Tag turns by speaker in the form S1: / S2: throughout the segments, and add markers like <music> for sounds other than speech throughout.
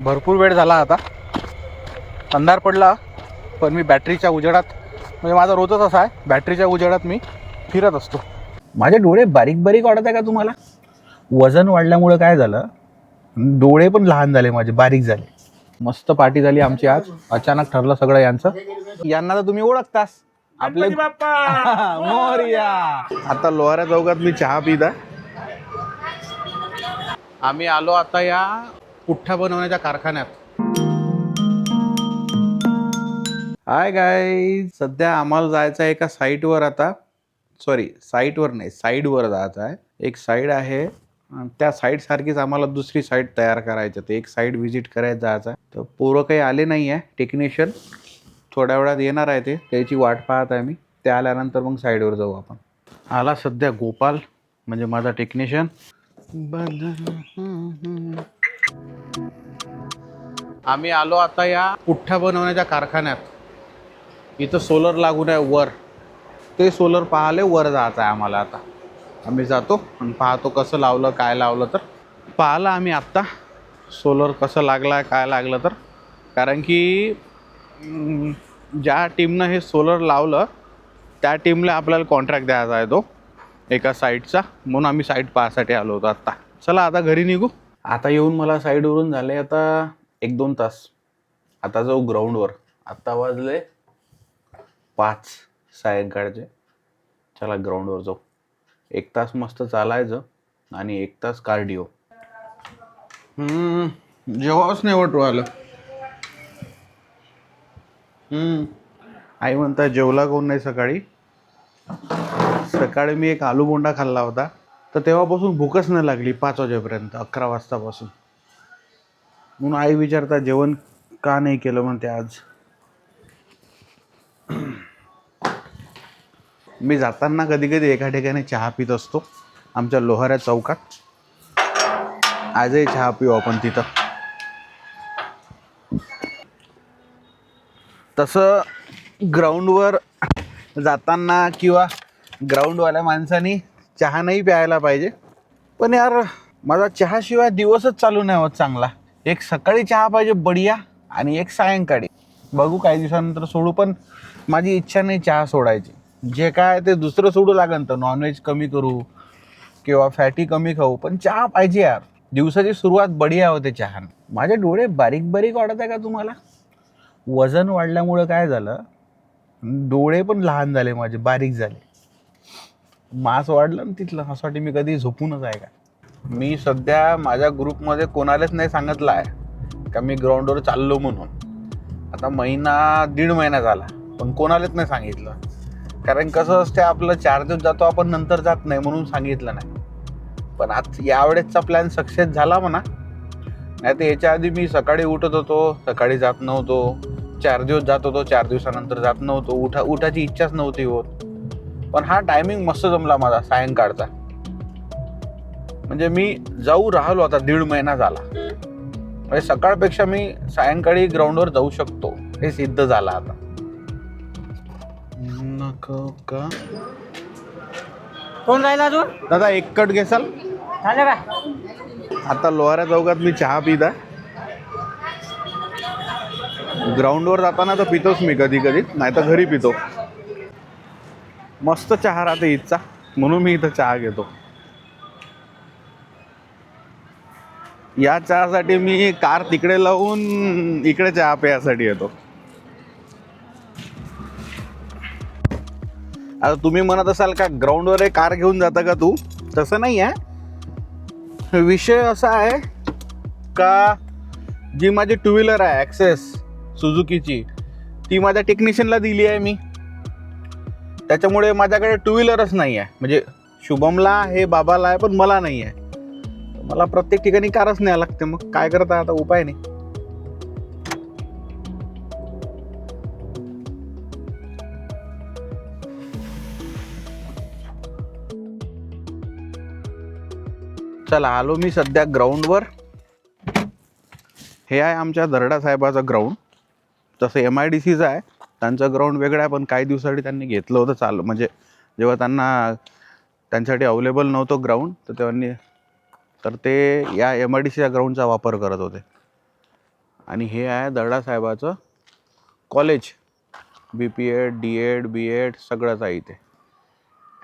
S1: भरपूर वेळ झाला आता. अंधार पडला पण मी बॅटरीच्या उजेडात म्हणजे माझा रोजच असा आहे बॅटरीच्या उजेडात मी फिरत असतो. माझे डोळे बारीक बारीक वाटत आहे का तुम्हाला? वजन वाढल्यामुळे काय झालं? डोळे पण लहान झाले माझे बारीक झाले. मस्त पार्टी झाली आमची आज. अचानक ठरलं सगळं यांचं. यांना तर तुम्ही ओळखतास. आपले <laughs> मोरया! आता लोहाऱ्या चौकात मी चहा पित आहे. आम्ही आलो आता या पुठ्ठा बनवण्याच्या कारखान्यात. हाय गाय सध्या आम्हाला जायचं आहे एका साईटवर आता. सॉरी साईटवर नाही साईडवर जायचं आहे. एक साईड आहे त्या साईड सारखीच आम्हाला दुसरी साईड तयार करायचं ते एक साईड व्हिजिट करायचं जायचं आहे. तर पोरं काही आले नाही आहे टेक्निशियन थोड्या वेळात येणार आहे ते. त्याची वाट पाहत आहे मी. ते आल्यानंतर मग साईडवर जाऊ आपण. आला सध्या गोपाल म्हणजे माझा टेक्निशियन आम्ही आलो आता या पुठ्ठ्या बनवण्याच्या कारखान्यात. इथं सोलर लागून आहे वर. ते सोलर पाहाले वर जायचं आहे आम्हाला आता. आम्ही जातो आणि पाहतो कसं लावलं काय लावलं तर. पाहिलं आम्ही आत्ता सोलर कसं लागलं आहे काय लागलं तर. कारण की ज्या टीमनं हे सोलर लावलं त्या टीमला आपल्याला कॉन्ट्रॅक्ट द्यायचा आहे तो. एका साईटचा म्हणून आम्ही साईट पाहासाठी आलो होतो आत्ता. चला आता घरी निघू. आता येऊन मला साईडवरून झाले आता एक दोन तास. आता जाऊ ग्राउंडवर आत्ता वाजले पाच सायंकाळचे. चला ग्राउंडवर जाऊ. एक तास मस्त चालायचं आणि एक तास कार्डिओ जेव्हाच नाही वाटू आलं. आई म्हणता जेवला कोण नाही सकाळी? सकाळी मी एक आलू बोंडा खाल्ला होता. तर तेव्हापासून भूकच नाही लागली पाच वाजेपर्यंत अकरा वाजतापासून. म्हणून आई विचारता जेवण का नाही केलं म्हणते आज? मी जाताना कधी कधी एका ठिकाणी चहा पित असतो. आमच्या लोहाऱ्या चौकात. आजही चहा पिऊ आपण तिथं. तसं ग्राउंडवर जाताना किंवा ग्राउंडवाल्या माणसानी चहा नाही प्यायला पाहिजे. पण यार माझा चहाशिवाय दिवसच चालू नाही होत चांगला. एक सकाळी चहा पाहिजे बढिया आणि एक सायंकाळी. बघू काही दिवसानंतर सोडू पण माझी इच्छा नाही चहा सोडायची. जे काय ते दुसरं सोडू लागेल तर नॉनव्हेज कमी करू किंवा फॅटी कमी खाऊ पण चहा पाहिजे यार. दिवसाची सुरुवात बढिया होते चहा माझे डोळे बारीक बारीक वाटत आहे का तुम्हाला? वजन वाढल्यामुळं काय झालं? डोळे पण लहान झाले माझे बारीक झाले. मास वाढलं ना तिथलं असं वाटते मी कधी झोपूनच आहे का? मी सध्या माझ्या ग्रुपमध्ये कोणालाच नाही सांगितलं आहे का मी ग्राउंडवर चाललो म्हणून. आता महिना दीड महिना झाला पण कोणालाच नाही सांगितलं. कारण कसं असते आपलं चार दिवस जातो आपण नंतर जात नाही म्हणून सांगितलं नाही. पण आज यावेळेसचा प्लॅन सक्सेस झाला म्हणा. नाही तर याच्या आधी मी सकाळी उठत होतो सकाळी जात नव्हतो. चार दिवस जात होतो चार दिवसानंतर जात नव्हतो. उठा उठाची इच्छाच नव्हती होत. पण हा टायमिंग मस्त जमला माझा सायंकाळचा. म्हणजे मी जाऊ राहिलो आता दीड महिना झाला. म्हणजे सकाळपेक्षा मी सायंकाळी ग्राउंडवर जाऊ शकतो. हे सिद्ध झालं आता. नको का?
S2: कोण राहिला अजून?
S1: दादा एक कट घेसाल?
S2: झालं का?
S1: आता लोहाऱ्या चौकात मी चहा पित आहे. ग्राउंडवर जाताना तर पितोच मी कधी कधी नाही तर घरी पितो. मस्त चहा राहते इथचा म्हणून मी इथं चहा घेतो. या चहासाठी मी कार तिकडे लावून इकडे चहा प्यायसाठी येतो. आता तुम्ही म्हणत असाल का ग्राउंडवर एक कार घेऊन जाता का तू? तसं नाही आहे विषय असा आहे का जी माझी टू व्हीलर आहे ॲक्सेस सुझुकीची ती माझ्या टेक्निशियनला दिली आहे मी. त्याच्यामुळे माझ्याकडे टू व्हीलरच नाही आहे म्हणजे शुभमला आहे बाबाला आहे पण मला नाही आहे मला प्रत्येक ठिकाणी कारच न्याय लागते मग काय करता आता उपाय नाही. चला आलो मी सध्या ग्राउंडवर हे आहे आमच्या दरडा साहेबाचं ग्राउंड तसं एम आय डी सीचं आहे. त्यांचं ग्राउंड वेगळं आहे पण काही दिवसासाठी त्यांनी घेतलं होतं चालू. म्हणजे जेव्हा त्यांना त्यांच्यासाठी अवेलेबल नव्हतं ग्राउंड तर त्यांनी तर ते या एम आय डी सीच्या ग्राउंडचा वापर करत होते. आणि हे आहे दर्डासाहेबाचं college B P Ed D Ed B Ed सगळंच आहे इथे.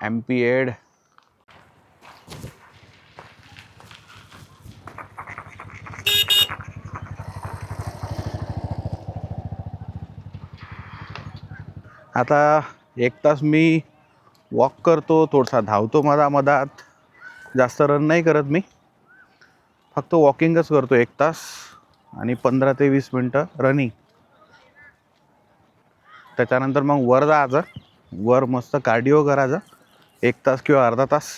S1: एम पी एड आता एक तास मी वॉक करतो थोडासा धावतो मधा मधात जास्त रन नाही करत मी. फक्त वॉकिंगच करतो एक तास आणि पंधरा ते वीस मिनटं रनिंग त्याच्यानंतर मग वर जायचं. वर मस्त कार्डिओ करायचं. एक तास किंवा अर्धा तास.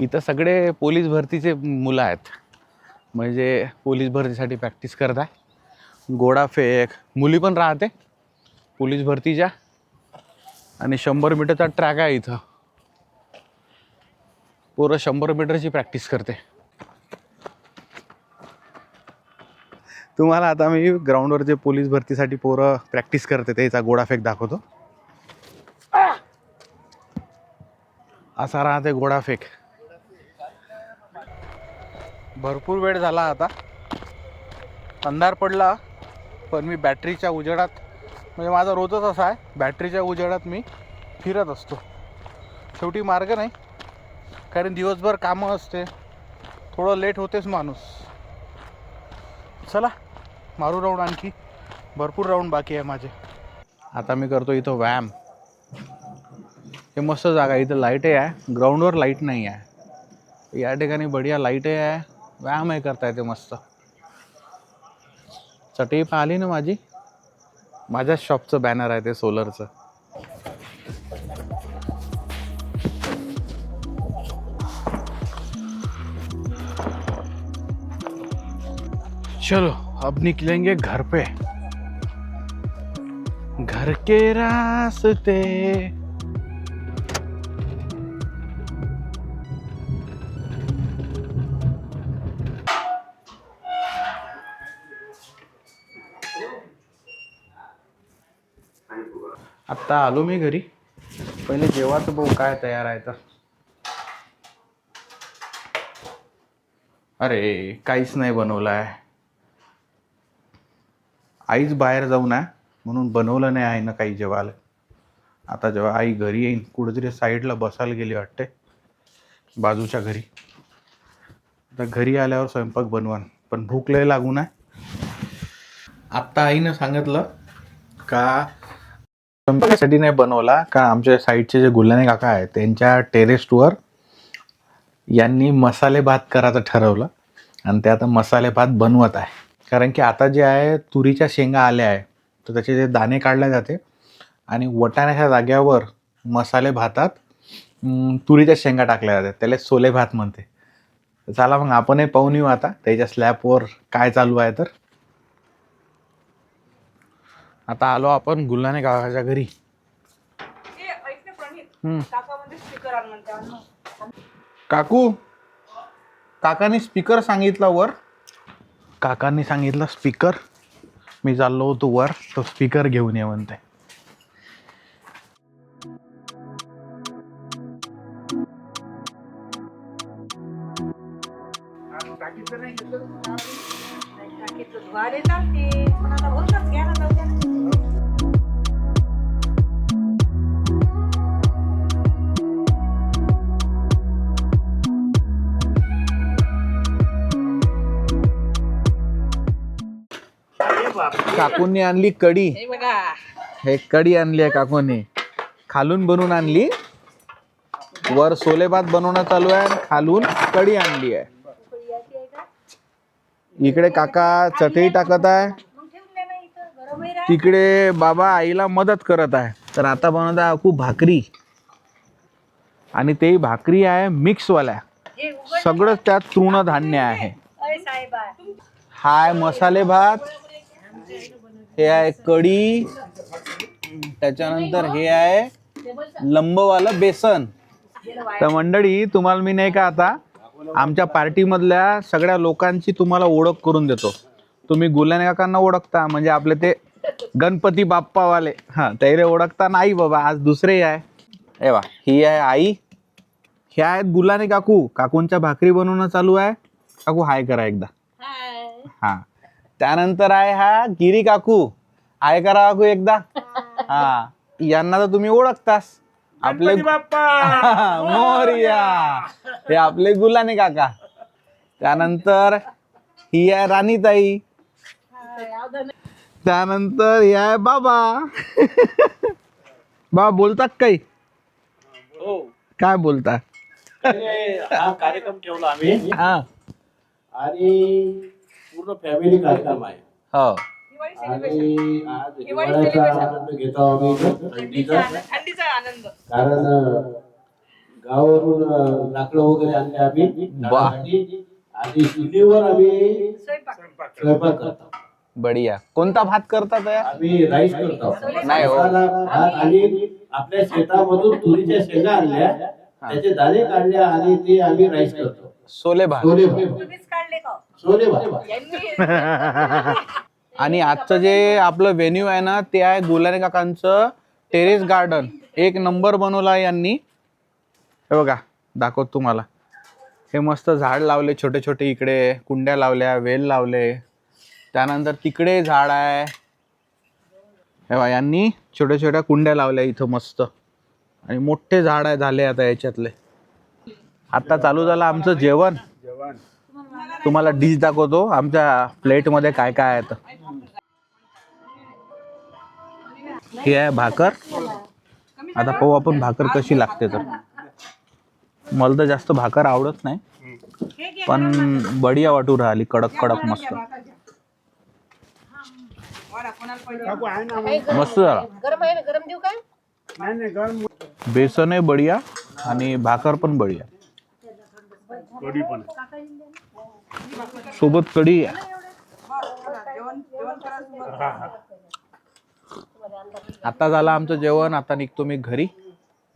S1: इथं सगळे पोलीस भरतीचे मुलं आहेत. म्हणजे पोलीस भरतीसाठी प्रॅक्टिस करत आहे गोडाफेक मुली पण राहते. पोलीस भरतीच्या. आणि शंभर मीटरचा ट्रॅक आहे इथं. पोरं शंभर मीटरची प्रॅक्टिस करते. तुम्हाला आता मी ग्राउंडवर जे पोलीस भरतीसाठी पोरं प्रॅक्टिस करते त्याचा गोडाफेक दाखवतो. असा राहते गोडाफेक भरपूर वेळ झाला आता. अंधार पडला पण मी बॅटरीच्या उजेडात म्हणजे माझा रोजच असा आहे बॅटरीच्या उजेडात मी फिरत असतो. शेवटी मार्ग नाही कारण दिवसभर कामं असते. थोडं लेट होतेच माणूस. चला. मारू राऊंड आणखी. भरपूर राऊंड बाकी आहे माझे. आता मी करतो इथं व्यायाम. हे मस्त जागा आहे. इथं लाईटही आहे. ग्राउंडवर लाइट नाही आहे. या ठिकाणी बढिया लाईटही आहे. व्यायामही करता येते मस्त. चटई पाहिली ना माझी? माझ्याच शॉपचं बॅनर आहे ते सोलरचं चलो. अब निकलेंगे घर पे। घर के रास्ते। आत्ता आलो मी घरी. पहिले जेवाचं भाऊ काय तयार आहे तर. अरे काहीच नाही बनवलं आहे आईच बाहेर जाऊन आहे म्हणून बनवलं नाही आहे ना काही जेवायला. आता जेव्हा आई घरी येईन कुठेतरी साईडला बसायला गेली वाटते बाजूच्या घरी. आता घरी आल्यावर स्वयंपाक बनवान पण भूक लय लागून आहे आत्ता आईनं सांगितलं का स्वयंपाकासाठी नाही बनवला का आमच्या साईडचे जे गुल्हाने काका आहेत त्यांच्या टेरेस्टवर यांनी मसाले भात करायचं ठरवलं आणि ते आता मसाले भात बनवत आहे. कारण की आता जे आहे तुरीच्या शेंगा आल्या आहे तर त्याचे जे दाणे काढले जाते आणि वटाण्याच्या जाग्यावर मसाले भातात तुरीच्या शेंगा टाकल्या जातात. त्याला सोले भात म्हणते. चला मग आपणही पाहून येऊ आता त्याच्या स्लॅबवर काय चालू आहे तर. आता आलो आपण गुल्हाने काकाच्या घरी. काकू काकाने स्पीकर सांगितला वर. काकांनी सांगितलं स्पीकर. मी चाललो होतो वर तो स्पीकर घेऊन ये म्हणते.
S2: टाकीचं चालते. पण आता घ्या ना जाऊ. ना.
S1: काकूंनी आणली कडी
S2: हे बघा.
S1: हे कडी आणली आहे काकूंनी. खालून बनवून आणली. वर सोले भात बनवणं चालू आहे आणि खालून कडी आणली आहे. इकडे काका चटई टाकत आहे. तिकडे बाबा आईला मदत करत आहे. तर आता बनवत आहे अकू भाकरी. आणि ते भाकरी आहे मिक्सवाल्या. सगळं त्यात तृणधान्य आहे. हाय मसाले भात. हे आहे कढी त्याच्यानंतर हे आहे लंबवालं बेसन. तर मंडळी तुम्हाला मी नाही का आता आमच्या पार्टीमधल्या सगळ्या लोकांची तुम्हाला ओळख करून देतो. तुम्ही काकांना ओळखता म्हणजे आपले ते गणपती बाप्पावाले. हां तैरे ओळखता नाही बाबा आज दुसरे आहे. हे वा ही आहे आई. ह्या आहेत गुल्हाने काकू. काकूंच्या भाकरी बनवणं चालू आहे. काकू हाय करा एकदा. हा. त्यानंतर आहे हा गिरी काकू. आहे करा काकू एकदा? हा. यांना तर तुम्ही ओळखतास. आपले <laughs> मोरिया. हे आपले गुलाने काका. त्यानंतर ही आहे राणीताई. त्यानंतर हे आहे बाबा. <laughs> बाबा बोलतात काही?
S3: हो.
S1: काय बोलता
S3: हा कार्यक्रम ठेवला आम्ही.
S1: हा.
S3: आणि पूर्ण फॅमिली कार्यक्रम आहे.
S1: हो.
S3: आणि आज हिवाळ्याचा आनंद घेतो आम्ही. इथं, थंडीचा
S2: थंडीचा आनंद.
S3: कारण गावावरून लाकडं वगैरे आणले आम्ही. झाडासाठी. आणि चुलीवर आम्ही
S2: स्वयंपाक.
S3: करतो.
S1: बढिया. कोणता भात करतात यार
S3: आम्ही राईस करतो.
S1: नाही हो.
S3: मसाला भात आणि आपल्या शेतामधून तुरीच्या शेंगा आणल्या. त्याचे दाणे काढले आणि ते आम्ही राईस करतो.
S1: सोले भात.
S3: सोले भात.
S2: तुम्हीच <laughs>
S1: आणि आजचं जे आपलं व्हेन्यू आहे ना ते आहे गुलाने काकांचं टेरेस गार्डन एक नंबर बनवला आहे यांनी. हे बघा दाखवत तुम्हाला. हे मस्त झाड लावले छोटे छोटे इकडे कुंड्या लावल्या वेल लावले. त्यानंतर तिकडे झाड आहे. हे बघा यांनी छोट्या छोट्या कुंड्या लावल्या इथं मस्त. आणि मोठे झाड आहे झाले आता याच्यातले. आता चालू झालं आमचं जेवण. तुम्हाला डिश दाखवतो. आमच्या प्लेटमध्ये काय काय आहे तर. ही आहे भाकर. आता पाहू आपण भाकर कशी लागते तर. मला तर जास्त भाकर आवडत नाही. पण बढिया वाटू राहिली. कडक कडक मस्त. मस्त झाला.
S2: गरम आहे ना? गरम देऊ काय?
S1: बेसन आहे बढिया आणि भाकर पण बढिया. सोबत कढी. आहे आता झालं आमचं जेवण आता निघतो मी घरी.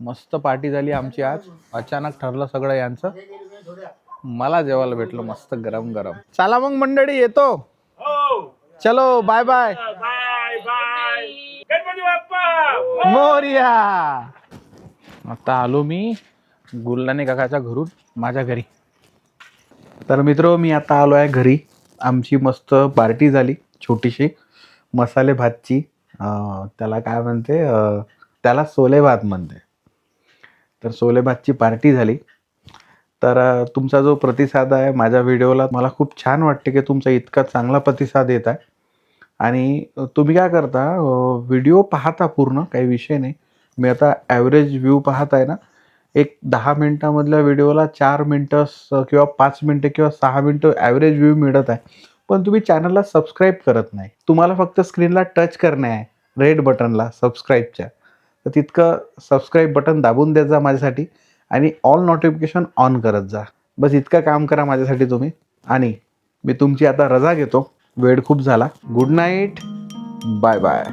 S1: मस्त पार्टी झाली आमची आज. अचानक ठरलं सगळं यांचं. मला जेवायला भेटलं मस्त गरम गरम. चला मग मंडळी येतो. चलो बाय बाय मोरिया. आता आलो मी गुल्लाने काकाच्या घरून माझ्या घरी. तर मित्र मी आता आलो आहे घरी. आमची मस्त पार्टी झाली छोटीशी. मसाले भातची. त्याला काय म्हणते त्याला सोले भात म्हणते. तर सोले भातची पार्टी झाली. तर तुमचा जो प्रतिसाद आहे माझ्या व्हिडिओला मला खूप छान वाटते की तुमचा इतका चांगला प्रतिसाद येत आहे. आणि तुम्ही काय करता व्हिडिओ पाहता पूर्ण काही विषय नाही. मी आता ॲव्हरेज व्ह्यू पाहत आहे ना एक दहा मिनटामधल्या व्हिडिओला चार मिनटं स- किंवा पाच मिनटं किंवा सहा मिनटं ॲव्हरेज व्ह्यू मिळत आहे. पण तुम्ही चॅनलला सबस्क्राईब करत नाही. तुम्हाला फक्त स्क्रीनला टच करणे आहे रेड बटनला सबस्क्राईबच्या तर तितकं सबस्क्राईब बटन दाबून देत जा माझ्यासाठी आणि ऑल नोटिफिकेशन ऑन करत जा. बस इतकं काम करा माझ्यासाठी तुम्ही. आणि मी तुमची आता रजा घेतो. वेळ खूप झाला. Good night bye bye